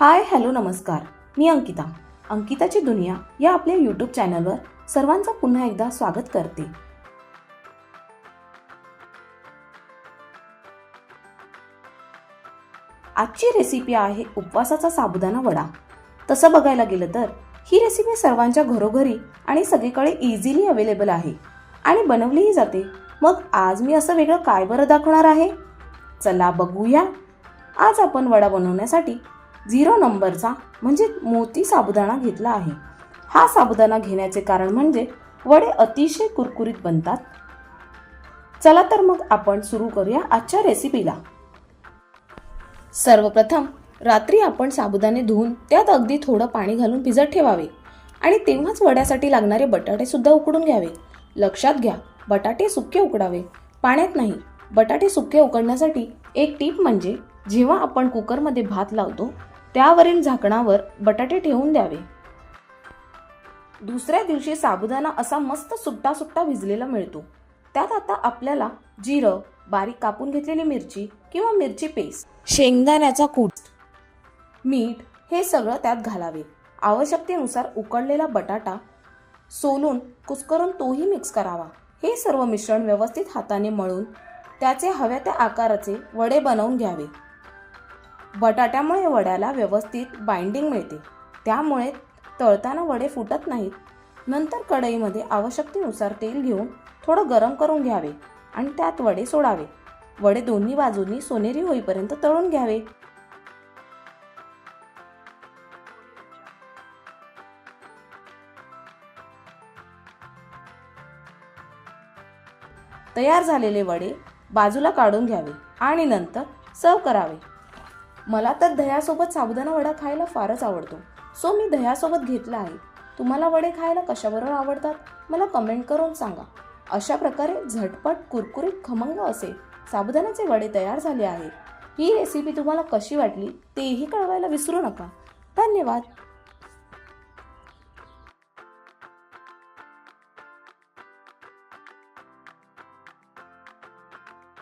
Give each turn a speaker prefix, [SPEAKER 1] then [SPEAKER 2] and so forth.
[SPEAKER 1] Hi hello नमस्कार. मी अंकिता. अंकिताची दुनिया या आपल्या यूट्यूब चॅनलवर सर्वांचं पुन्हा एकदा स्वागत करते. आजची रेसिपी आहे उपवासाचा साबुदाणा वडा. तसं बघायला गेलं तर ही रेसिपी सर्वांच्या घरोघरी आणि सगळीकडे इझिली अवेलेबल आहे आणि बनवलीही जाते. मग आज मी असं वेगळं काय बरं दाखवणार आहे? चला बघूया. आज आपण वडा बनवण्यासाठी झिरो नंबरचा म्हणजे मोती साबुदाणा घेतला आहे. हा साबुदाणा घेण्याचे कारण म्हणजे वडे अतिशय कुरकुरीत बनतात. चला तर मग आपण सुरू करूया आजच्या रेसिपीला सर्वप्रथम रात्री आपण साबुदाणे धुवून त्यात अगदी थोडं पाणी घालून भिजत ठेवावे आणि तेव्हाच वड्यासाठी लागणारे बटाटेसुद्धा उकडून घ्यावे. लक्षात घ्या बटाटे सुके उकडावे. पाण्यात नाही बटाटे सुके उकडण्यासाठी एक टीप म्हणजे जेव्हा आपण कुकरमध्ये भात लावतो त्यावरील झाकणावर बटाटे ठेवून द्यावे. दुसऱ्या दिवशी साबुदाणा असा मस्त सुट्टा सुट्टा भिजलेला मिळतो. त्यात आता आपल्याला जिरं बारीक कापून घेतलेली मिरची किंवा मिरची पेस्ट शेंगदाण्याचा कूट मीठ हे सगळं त्यात घालावे. आवश्यकतेनुसार उकडलेला बटाटा सोलून कुस्करून तोही मिक्स करावा. हे सर्व मिश्रण व्यवस्थित हाताने मळून त्याचे हव्या त्या आकाराचे वडे बनवून घ्यावे. बटाट्यामुळे वड्याला व्यवस्थित बाइंडिंग मिळते. त्यामुळे तळताना वडे फुटत नाहीत. नंतर कढईमध्ये आवश्यकतेनुसार तेल घेऊन थोडं गरम करून घ्यावे आणि त्यात वडे सोडावे. वडे दोन्ही बाजूंनी सोनेरी होईपर्यंत तळून घ्यावे. तयार झालेले वडे बाजूला काढून घ्यावे आणि नंतर सर्व करावे. मला तर दह्यासोबत साबुदाणा वडा खायला फारच आवडतो. सो मी दह्यासोबत घेतला आहे. तुम्हाला वडे खायला कशाबरोबर आवडतात? मला कमेंट करून सांगा. अशा प्रकारे झटपट कुरकुरीत खमंग असे साबुदाण्याचे वडे तयार झाले आहेत ही रेसिपी तुम्हाला कशी वाटली तेही कळवायला विसरू नका. धन्यवाद.